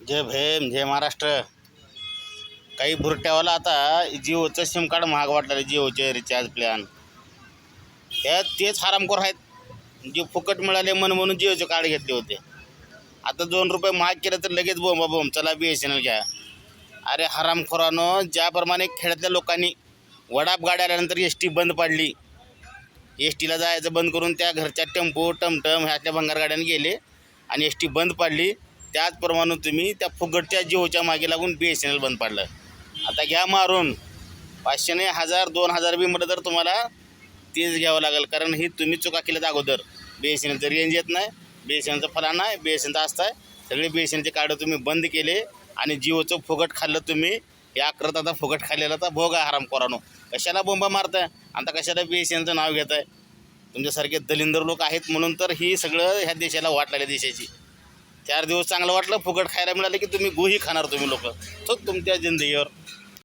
जय भीम जय महाराष्ट्र. काही बुरट्यावाला आता जिओचं सिम कार्ड महाग वाटलं जिओचे रिचार्ज प्लॅन त्यात तेच हरामखोर आहेत. जे फुकट मिळाले म्हणून म्हणून जिओचे कार्ड घेतले होते. आता दोन रुपये महाग केलं तर लगेच बोंबा बोंब चला बी एस एन एल घ्या. अरे हरामखोरानं ज्याप्रमाणे खेड्यातल्या लोकांनी वडाप गाड्या आल्यानंतर एस टी बंद पाडली. एस टीला जायचं बंद करून त्या घरच्या टेम्पो टमटम ह्यातल्या भंगार गाड्याने गेले आणि एस टी बंद पाडली. त्याचप्रमाणे तुम्ही त्या फुगटच्या जिओच्या मागे लागून बी एस एन एल बंद पाडलं. आता घ्या मारून. पाचशे नाही हजार दोन हजार बी म्हटलं तर तुम्हाला तेच घ्यावं लागेल. कारण ही तुम्ही चुका केल्यात अगोदर. बी एस एन एलचं रेंज येत नाही. बी एस एन एलचं फला नाही. बी एस एनचं असतं. सगळे बी एस एनचे कार्ड तुम्ही बंद केले आणि जिओचं फुगट खाल्लं तुम्ही. या अक्रत आता फुगट खाल्लेला तर भोग आहे हराम कोरानो कशाला बोंबा मारताय? आता कशाला बी एस एनचं नाव घेत आहे तुमच्यासारखे दलिंदर लोक आहेत म्हणून तर ही सगळं ह्या देशाला वाट लागल्या देशाची. चार दिवस चांगलं वाटलं फुकट खायला मिळालं की तुम्ही गुही खाणार तुम्ही लोक. तो तुमच्या जिंदगीवर.